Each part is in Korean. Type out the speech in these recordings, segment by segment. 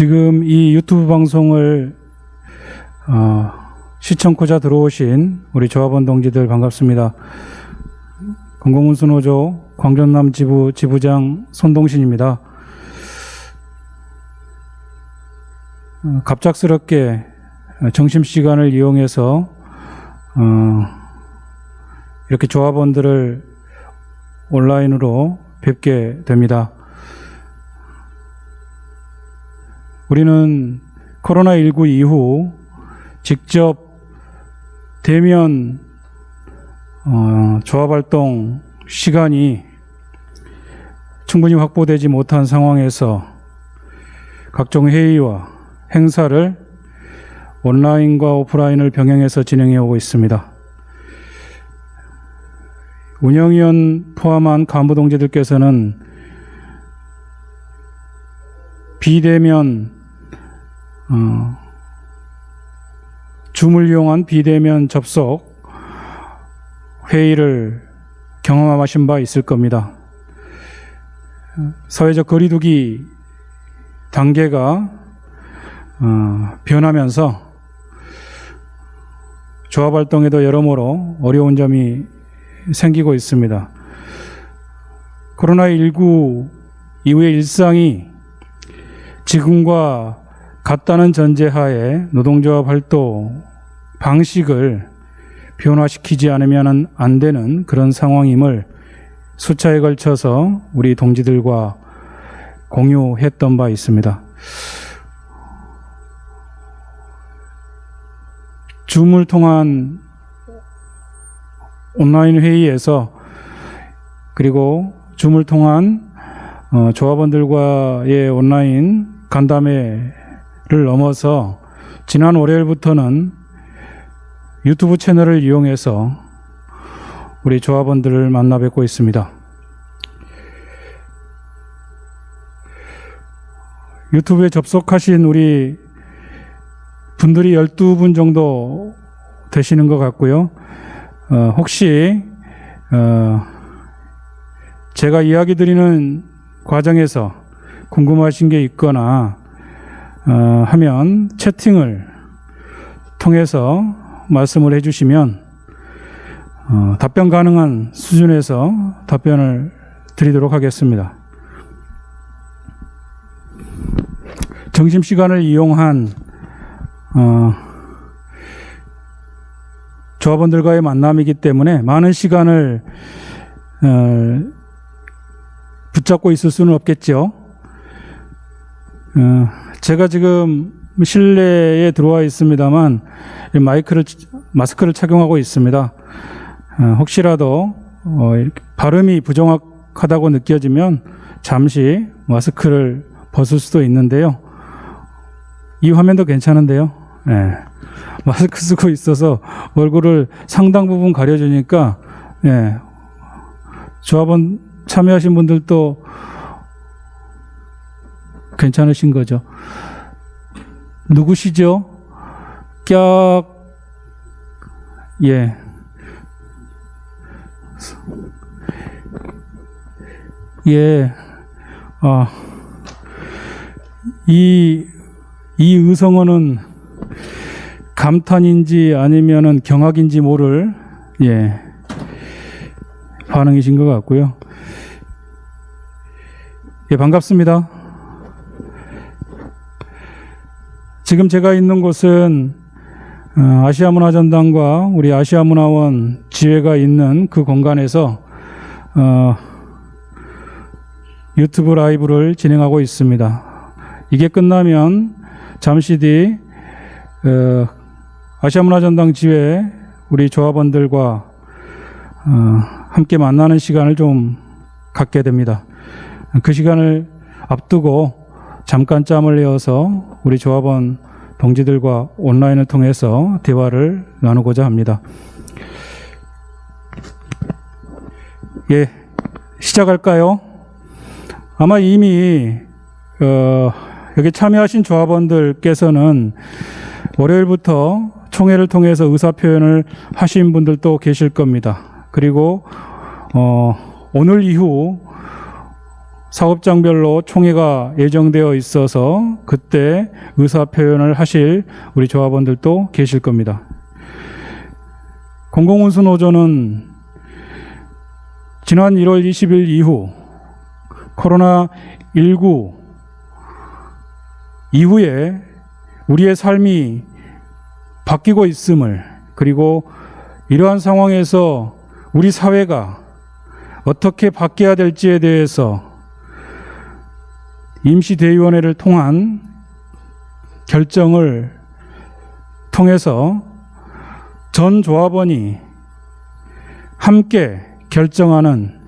지금 이 유튜브 방송을 어, 시청코자 들어오신 우리 조합원 동지들 반갑습니다. 공공운수노조 광전남 지부 지부장 손동신입니다. 어, 갑작스럽게 점심 시간을 이용해서 어, 이렇게 조합원들을 온라인으로 뵙게 됩니다. 우리는 코로나19 이후 직접 대면 어, 조합 활동 시간이 충분히 확보되지 못한 상황에서 각종 회의와 행사를 온라인과 오프라인을 병행해서 진행해 오고 있습니다. 운영위원 포함한 간부 동지들께서는 비대면 어, 줌을 이용한 비대면 접속 회의를 경험하신 바 있을 겁니다. 사회적 거리두기 단계가 어, 변하면서 조합 활동에도 여러모로 어려운 점이 생기고 있습니다. 코로나19 이후의 일상이 지금과 같다는 전제하에 노동조합 활동 방식을 변화시키지 않으면 안 되는 그런 상황임을 수차에 걸쳐서 우리 동지들과 공유했던 바 있습니다. 줌을 통한 온라인 회의에서 그리고 줌을 통한 어, 조합원들과의 온라인 간담회 를 넘어서 지난 월요일부터는 유튜브 채널을 이용해서 우리 조합원들을 만나 뵙고 있습니다. 유튜브에 접속하신 우리 분들이 12분 정도 되시는 것 같고요. 어, 혹시 어, 제가 이야기 드리는 과정에서 궁금하신 게 있거나 어, 하면 채팅을 통해서 말씀을 해주시면 어, 답변 가능한 수준에서 답변을 드리도록 하겠습니다. 점심 시간을 이용한 어, 조합원들과의 만남이기 때문에 많은 시간을 어, 붙잡고 있을 수는 없겠죠. 어, 제가 지금 실내에 들어와 있습니다만 마이크를 마스크를 착용하고 있습니다. 어, 혹시라도 어, 발음이 부정확하다고 느껴지면 잠시 마스크를 벗을 수도 있는데요. 이 화면도 괜찮은데요. 예. 마스크 쓰고 있어서 얼굴을 상당 부분 가려주니까 예. 조합원 참여하신 분들도 괜찮으신 거죠. 누구시죠? 깍, 예. 예, 아, 이, 이 의성어는 감탄인지 아니면은 경악인지 모를, 예, 반응이신 것 같고요. 예, 반갑습니다. 지금 제가 있는 곳은 어, 아시아문화전당과 우리 아시아문화원 지회가 있는 그 공간에서 어, 유튜브 라이브를 진행하고 있습니다. 이게 끝나면 잠시 뒤 어, 아시아문화전당 지회 우리 조합원들과 어, 함께 만나는 시간을 좀 갖게 됩니다. 그 시간을 앞두고 잠깐 짬을 내어서 우리 조합원 동지들과 온라인을 통해서 대화를 나누고자 합니다. 예, 시작할까요? 아마 이미 어, 여기 참여하신 조합원들께서는 월요일부터 총회를 통해서 의사 표현을 하신 분들도 계실 겁니다. 그리고 어, 오늘 이후 사업장별로 총회가 예정되어 있어서 그때 의사 표현을 하실 우리 조합원들도 계실 겁니다. 공공운수 노조는 지난 1월 20일 이후 코로나19 이후에 우리의 삶이 바뀌고 있음을 그리고 이러한 상황에서 우리 사회가 어떻게 바뀌어야 될지에 대해서 임시대의원회를 통한 결정을 통해서 전 조합원이 함께 결정하는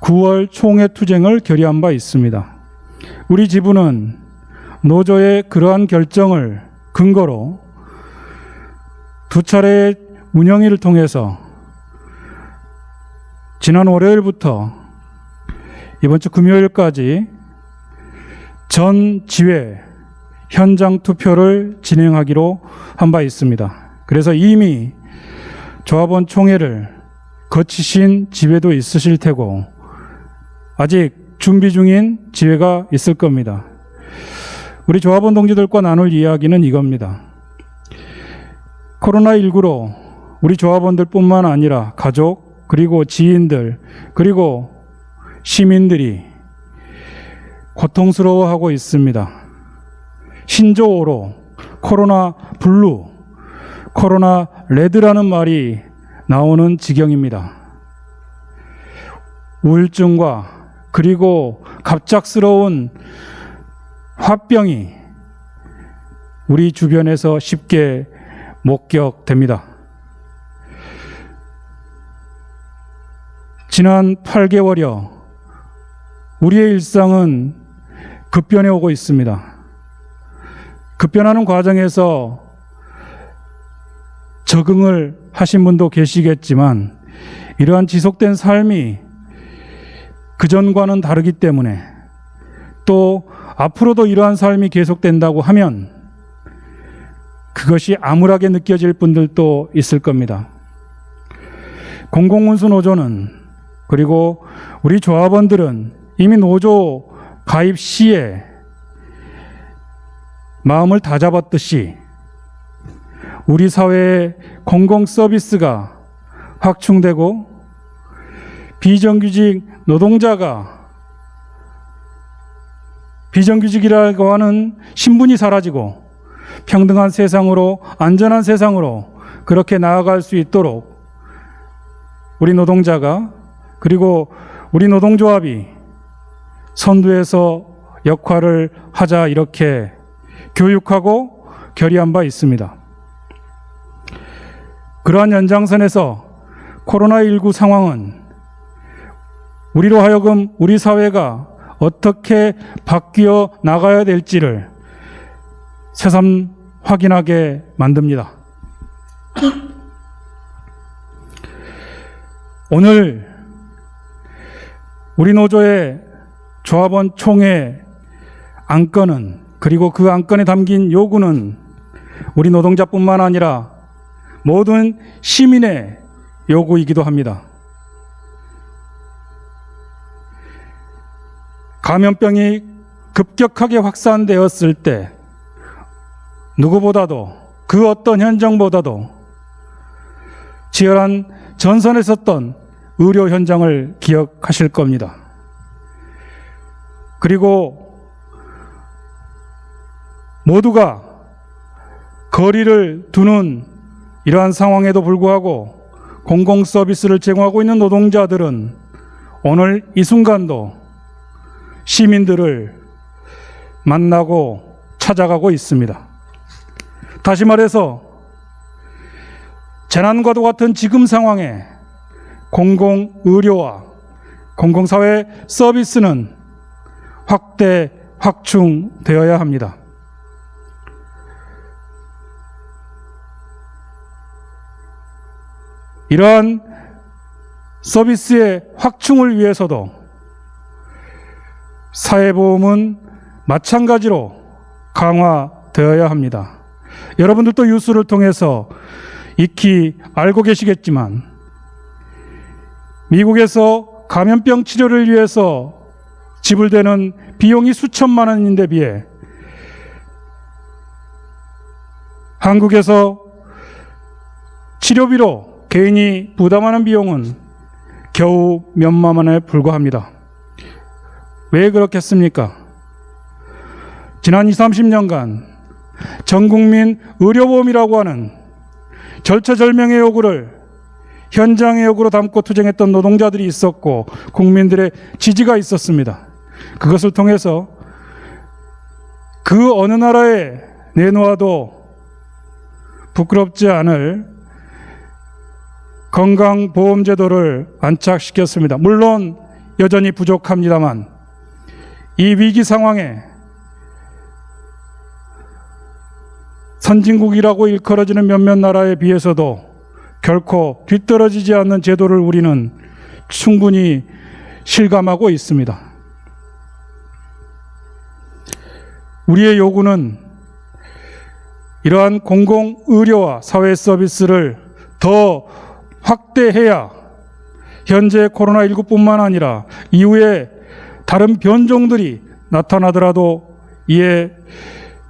9월 총회 투쟁을 결의한 바 있습니다. 우리 지부는 노조의 그러한 결정을 근거로 두 차례의 운영위를 통해서 지난 월요일부터 이번 주 금요일까지 전 지회 현장 투표를 진행하기로 한 바 있습니다. 그래서 이미 조합원 총회를 거치신 지회도 있으실 테고 아직 준비 중인 지회가 있을 겁니다. 우리 조합원 동지들과 나눌 이야기는 이겁니다. 코로나19로 우리 조합원들뿐만 아니라 가족 그리고 지인들 그리고 시민들이 고통스러워하고 있습니다. 신조어로 코로나 블루, 코로나 레드라는 말이 나오는 지경입니다. 우울증과 그리고 갑작스러운 화병이 우리 주변에서 쉽게 목격됩니다. 지난 8개월여 우리의 일상은 급변해 오고 있습니다. 급변하는 과정에서 적응을 하신 분도 계시겠지만 이러한 지속된 삶이 그전과는 다르기 때문에 또 앞으로도 이러한 삶이 계속된다고 하면 그것이 암울하게 느껴질 분들도 있을 겁니다. 공공운수 노조는 그리고 우리 조합원들은 이미 노조 가입 시에 마음을 다잡았듯이 우리 사회의 공공 서비스가 확충되고 비정규직 노동자가 비정규직이라고 하는 신분이 사라지고 평등한 세상으로 안전한 세상으로 그렇게 나아갈 수 있도록 우리 노동자가 그리고 우리 노동조합이 선두에서 역할을 하자 이렇게 교육하고 결의한 바 있습니다. 그러한 연장선에서 코로나19 상황은 우리로 하여금 우리 사회가 어떻게 바뀌어 나가야 될지를 새삼 확인하게 만듭니다. 오늘 우리 노조의 조합원 총회 안건은 그리고 그 안건에 담긴 요구는 우리 노동자뿐만 아니라 모든 시민의 요구이기도 합니다. 감염병이 급격하게 확산되었을 때 누구보다도 그 어떤 현장보다도 치열한 전선에 섰던 의료 현장을 기억하실 겁니다. 그리고 모두가 거리를 두는 이러한 상황에도 불구하고 공공 서비스를 제공하고 있는 노동자들은 오늘 이 순간도 시민들을 만나고 찾아가고 있습니다. 다시 말해서 재난과도 같은 지금 상황에 공공 의료와 공공사회 서비스는 확대 확충되어야 합니다. 이러한 서비스의 확충을 위해서도 사회보험은 마찬가지로 강화되어야 합니다. 여러분들도 뉴스를 통해서 익히 알고 계시겠지만 미국에서 감염병 치료를 위해서 지불되는 비용이 수천만 원인데 비해 한국에서 치료비로 개인이 부담하는 비용은 겨우 몇만 원에 불과합니다. 왜 그렇겠습니까? 지난 20, 30년간 전 국민 의료보험이라고 하는 절체절명의 요구를 현장의 요구로 담고 투쟁했던 노동자들이 있었고 국민들의 지지가 있었습니다. 그것을 통해서 그 어느 나라에 내놓아도 부끄럽지 않을 건강보험제도를 안착시켰습니다. 물론 여전히 부족합니다만 이 위기 상황에 선진국이라고 일컬어지는 몇몇 나라에 비해서도 결코 뒤떨어지지 않는 제도를 우리는 충분히 실감하고 있습니다. 우리의 요구는 이러한 공공 의료와 사회 서비스를 더 확대해야 현재 코로나19뿐만 아니라 이후에 다른 변종들이 나타나더라도 이에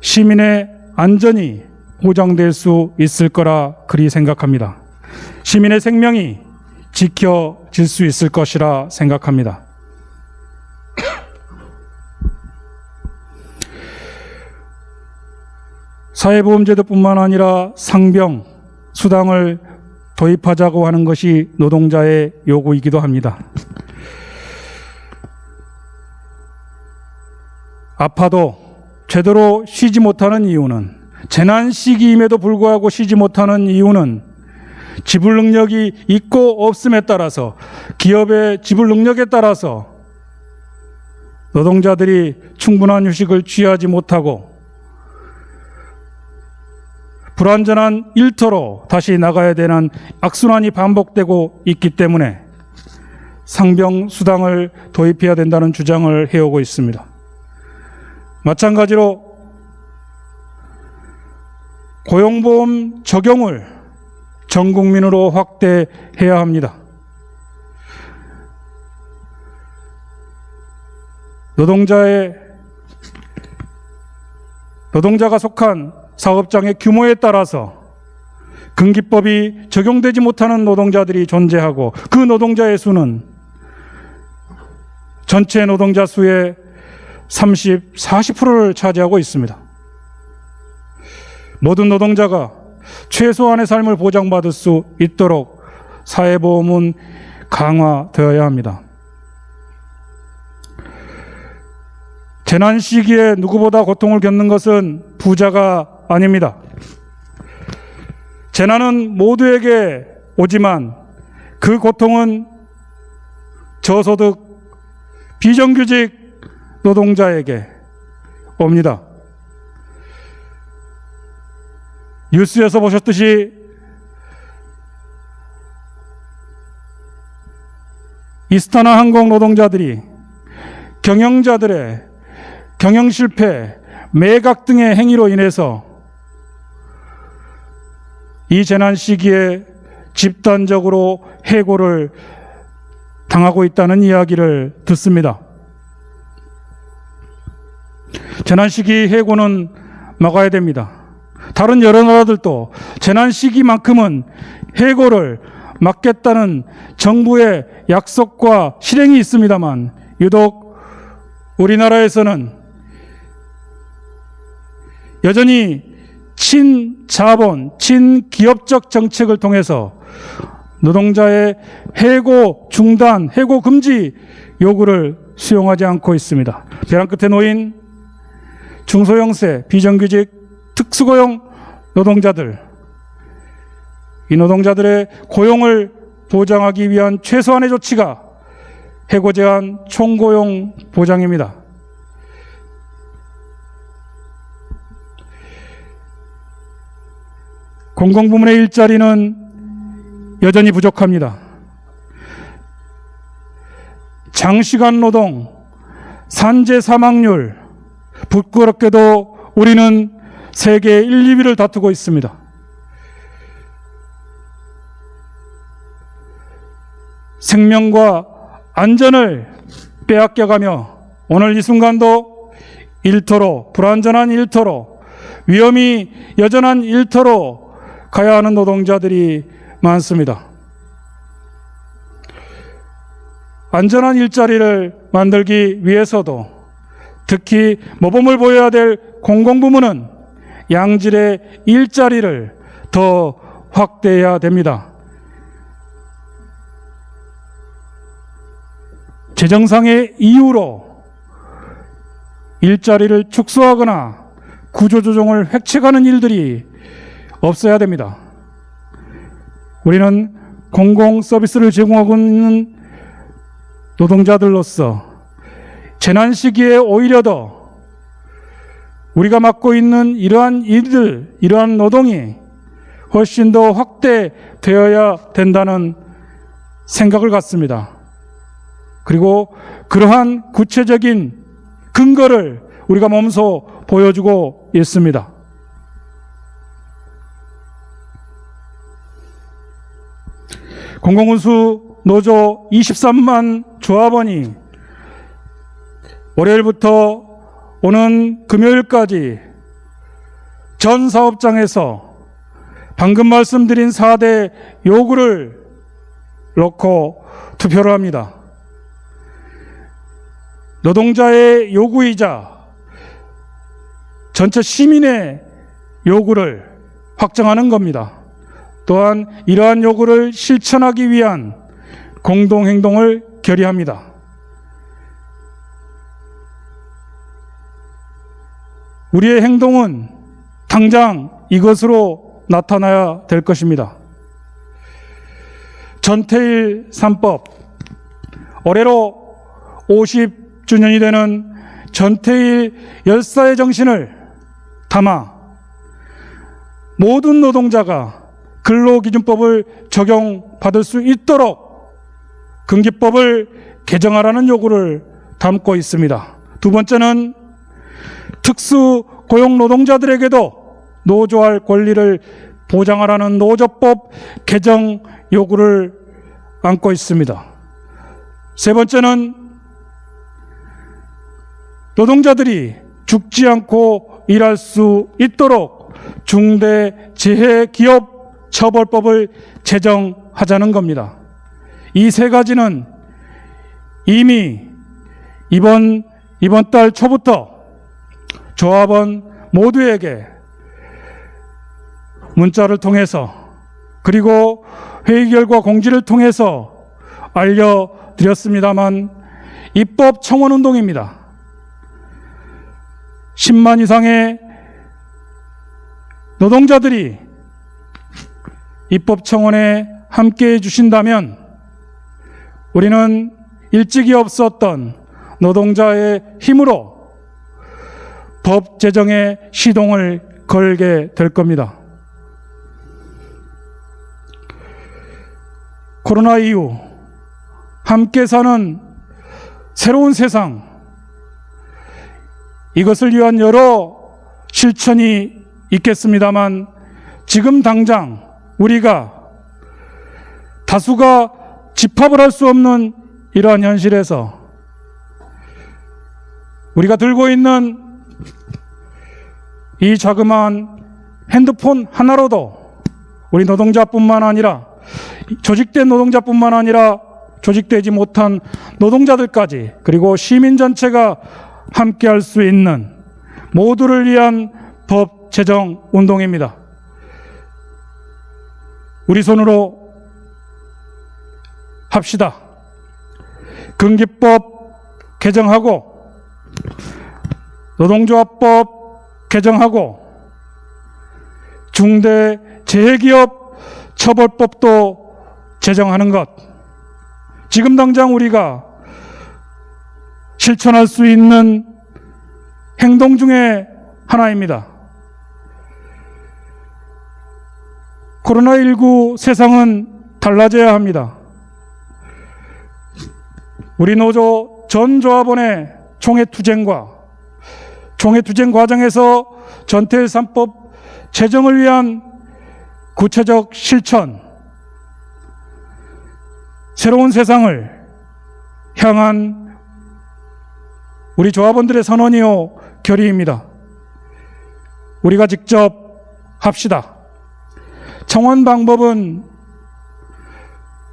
시민의 안전이 보장될 수 있을 거라 그리 생각합니다. 시민의 생명이 지켜질 수 있을 것이라 생각합니다. 사회보험제도뿐만 아니라 상병, 수당을 도입하자고 하는 것이 노동자의 요구이기도 합니다. 아파도 제대로 쉬지 못하는 이유는 재난 시기임에도 불구하고 쉬지 못하는 이유는 지불 능력이 있고 없음에 따라서 기업의 지불 능력에 따라서 노동자들이 충분한 휴식을 취하지 못하고 불완전한 일터로 다시 나가야 되는 악순환이 반복되고 있기 때문에 상병 수당을 도입해야 된다는 주장을 해오고 있습니다. 마찬가지로 고용보험 적용을 전 국민으로 확대해야 합니다. 노동자의 노동자가 속한 사업장의 규모에 따라서 근기법이 적용되지 못하는 노동자들이 존재하고 그 노동자의 수는 전체 노동자 수의 30, 40%를 차지하고 있습니다. 모든 노동자가 최소한의 삶을 보장받을 수 있도록 사회보험은 강화되어야 합니다. 재난 시기에 누구보다 고통을 겪는 것은 부자가 아닙니다. 재난은 모두에게 오지만 그 고통은 저소득 비정규직 노동자에게 옵니다. 뉴스에서 보셨듯이 이스타나 항공 노동자들이 경영자들의 경영 실패, 매각 등의 행위로 인해서 이 재난 시기에 집단적으로 해고를 당하고 있다는 이야기를 듣습니다. 재난 시기 해고는 막아야 됩니다. 다른 여러 나라들도 재난 시기만큼은 해고를 막겠다는 정부의 약속과 실행이 있습니다만 유독 우리나라에서는 여전히 친자본, 친기업적 정책을 통해서 노동자의 해고 중단, 해고 금지 요구를 수용하지 않고 있습니다. 벼랑 끝에 놓인 중소형세, 비정규직, 특수고용 노동자들, 이 노동자들의 고용을 보장하기 위한 최소한의 조치가 해고 제한 총고용 보장입니다. 공공부문의 일자리는 여전히 부족합니다. 장시간 노동, 산재 사망률, 부끄럽게도 우리는 세계 1, 2위를 다투고 있습니다. 생명과 안전을 빼앗겨가며 오늘 이 순간도 일터로, 불완전한 일터로, 위험이 여전한 일터로 가야 하는 노동자들이 많습니다. 안전한 일자리를 만들기 위해서도 특히 모범을 보여야 될 공공부문은 양질의 일자리를 더 확대해야 됩니다. 재정상의 이유로 일자리를 축소하거나 구조조정을 획책하는 일들이 없어야 됩니다. 우리는 공공 서비스를 제공하고 있는 노동자들로서 재난 시기에 오히려 더 우리가 맡고 있는 이러한 일들, 이러한 노동이 훨씬 더 확대되어야 된다는 생각을 갖습니다. 그리고 그러한 구체적인 근거를 우리가 몸소 보여주고 있습니다. 공공운수 노조 23만 조합원이 월요일부터 오는 금요일까지 전 사업장에서 방금 말씀드린 4대 요구를 놓고 투표를 합니다. 노동자의 요구이자 전체 시민의 요구를 확정하는 겁니다. 또한 이러한 요구를 실천하기 위한 공동행동을 결의합니다. 우리의 행동은 당장 이것으로 나타나야 될 것입니다. 전태일 3법, 올해로 50주년이 되는 전태일 열사의 정신을 담아 모든 노동자가 근로기준법을 적용받을 수 있도록 근기법을 개정하라는 요구를 담고 있습니다. 두 번째는 특수 고용 노동자들에게도 노조할 권리를 보장하라는 노조법 개정 요구를 안고 있습니다. 세 번째는 노동자들이 죽지 않고 일할 수 있도록 중대 재해 기업 처벌법을 제정하자는 겁니다. 이 세 가지는 이미 이번 이번 달 초부터 조합원 모두에게 문자를 통해서 그리고 회의 결과 공지를 통해서 알려드렸습니다만 입법 청원 운동입니다. 10만 이상의 노동자들이 입법 청원에 함께 해 주신다면 우리는 일찍이 없었던 노동자의 힘으로 법 제정에 시동을 걸게 될 겁니다. 코로나 이후 함께 사는 새로운 세상 이것을 위한 여러 실천이 있겠습니다만 지금 당장 우리가 다수가 집합을 할 수 없는 이러한 현실에서 우리가 들고 있는 이 자그마한 핸드폰 하나로도 우리 노동자뿐만 아니라 조직된 노동자뿐만 아니라 조직되지 못한 노동자들까지 그리고 시민 전체가 함께 할 수 있는 모두를 위한 법 제정 운동입니다. 우리 손으로 합시다. 근기법 개정하고 노동조합법 개정하고 중대 재해기업 처벌법도 제정하는 것. 지금 당장 우리가 실천할 수 있는 행동 중에 하나입니다. 코로나19 세상은 달라져야 합니다. 우리 노조 전 조합원의 총회 투쟁과 총회 투쟁 과정에서 전태일 3법 제정을 위한 구체적 실천, 새로운 세상을 향한 우리 조합원들의 선언이요 결의입니다. 우리가 직접 합시다. 청원 방법은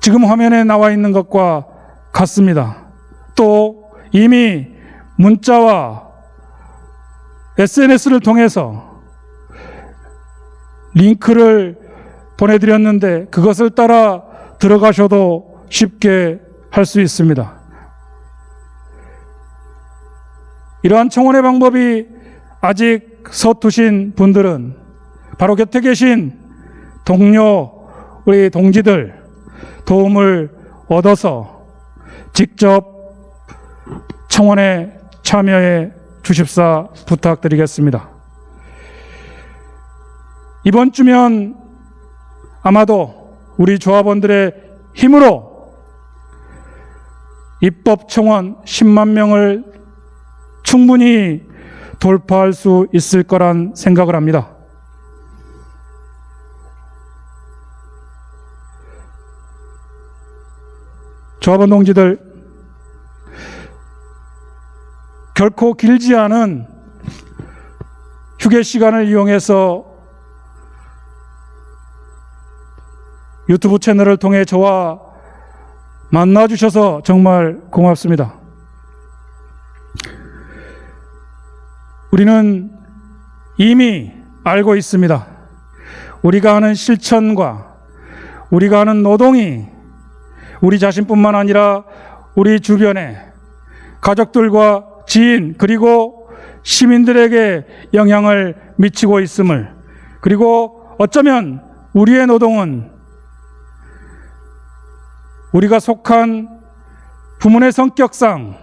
지금 화면에 나와 있는 것과 같습니다. 또 이미 문자와 SNS를 통해서 링크를 보내드렸는데 그것을 따라 들어가셔도 쉽게 할 수 있습니다. 이러한 청원의 방법이 아직 서투신 분들은 바로 곁에 계신 동료, 우리 동지들 도움을 얻어서 직접 청원에 참여해 주십사 부탁드리겠습니다. 이번 주면 아마도 우리 조합원들의 힘으로 입법 청원 10만 명을 충분히 돌파할 수 있을 거란 생각을 합니다. 조합원 동지들, 결코 길지 않은 휴게 시간을 이용해서 유튜브 채널을 통해 저와 만나 주셔서 정말 고맙습니다. 우리는 이미 알고 있습니다. 우리가 하는 실천과 우리가 하는 노동이 우리 자신뿐만 아니라 우리 주변에 가족들과 지인 그리고 시민들에게 영향을 미치고 있음을 그리고 어쩌면 우리의 노동은 우리가 속한 부문의 성격상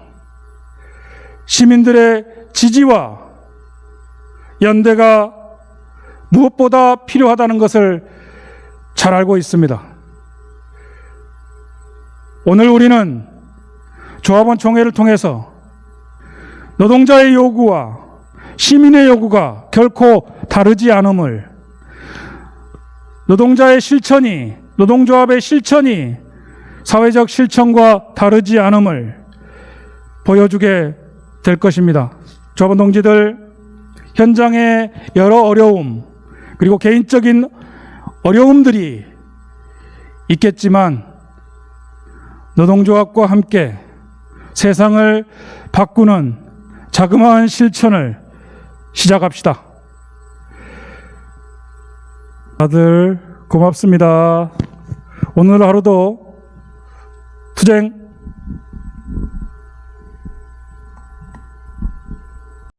시민들의 지지와 연대가 무엇보다 필요하다는 것을 잘 알고 있습니다. 오늘 우리는 조합원 총회를 통해서 노동자의 요구와 시민의 요구가 결코 다르지 않음을 노동자의 실천이 노동조합의 실천이 사회적 실천과 다르지 않음을 보여주게 될 것입니다. 조합원 동지들 현장의 여러 어려움 그리고 개인적인 어려움들이 있겠지만 노동조합과 함께 세상을 바꾸는 자그마한 실천을 시작합시다. 다들 고맙습니다. 오늘 하루도 투쟁